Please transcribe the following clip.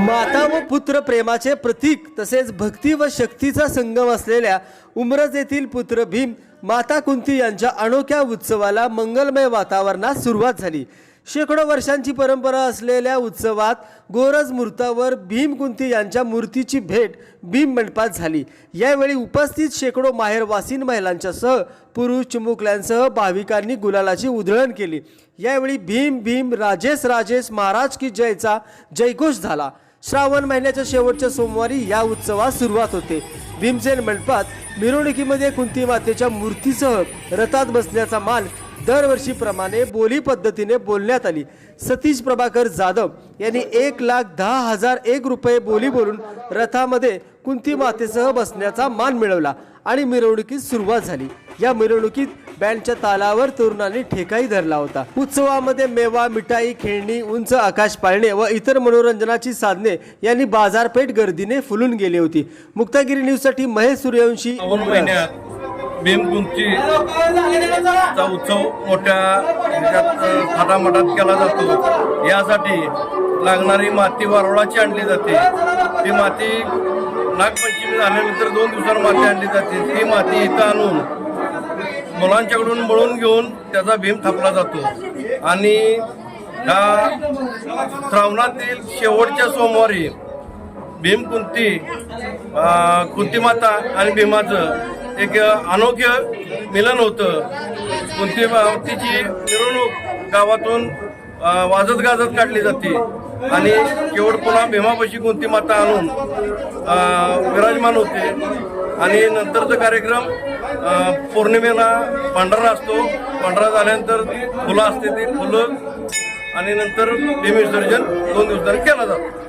माता व पुत्र प्रेमाचे प्रतीक तसेच भक्ती व शक्तीचा संगम असलेल्या उमरज येथील पुत्र भीम माता कुंती यांच्या अनोख्या उत्सवाला मंगलमय वातावरणात सुरुवात झाली. शेकडो वर्षांची परंपरा असलेल्या उत्सवात गोरज मूर्तावर भीम कुंती यांच्या मूर्तीची भेट भीम मंडपात झाली. यावेळी उपस्थित शेकडो माहेरवासीन महिलांच्यासह पुरुष चिमुकल्यांसह भाविकांनी गुलालाची उधळण केली. यावेळी भीम भीम राजेश राजेश महाराज की जयचा जयघोष झाला. श्रावण महिन्याच्या शेवटच्या सोमवारी या उत्सवास सुरुवात होते. भीमसेन मंडपात मिरवणुकीमध्ये कुंती मातेच्या मूर्तीसह रथात बसण्याचा मान दरवर्षीप्रमाणे बोली पद्धतीने बोलण्यात आली. सतीश प्रभाकर जाधव यांनी एक लाख दहा हजार एक रुपये बोली बोलून रथामध्ये कुंती मातेसह बसण्याचा मान मिळवला आणि मिरवणुकीत सुरुवात झाली. या मिरवणुकीत बँडच्या तालावर तरुणांनी ठेकाही धरला होता. उत्सवामध्ये मेवा मिठाई खेळणी उंच आकाश पाळणे व इतर मनोरंजनाची साधने यांनी बाजारपेठ गर्दीने फुलून गेली होती. मुक्तागिरी न्यूजसाठी महेश सूर्यवंशी. श्रावण उत्सव मोठ्या थाटामाटात केला जातो. यासाठी लागणारी माती वारुळाची आणली जाते. ती माती नागपंचमी झाल्यानंतर दोन दिवसांवर माती आणली जाते. ती माती इथं आणून मुलांच्याकडून मळून घेऊन त्याचा भीम थापला जातो. आणि ह्या श्रावणातील शेवटच्या सोमवारी भीमकुंती कुंतीमाता आणि भीमाचं एक अनोख्य मिलन होतं. कुंती तिची मिरवणूक गावातून वाजत गाजत काढली जाते. आणि केवळ पुन्हा भीमापाशी कुंतीमाता आणून विराजमान होते. आणि नंतरचा कार्यक्रम पौर्णिमेला पांढरा असतो. पांढरा झाल्यानंतर फुलं असते ती फुलं. आणि नंतर भीमविसर्जन दोन दिवसांनी केलं जातं.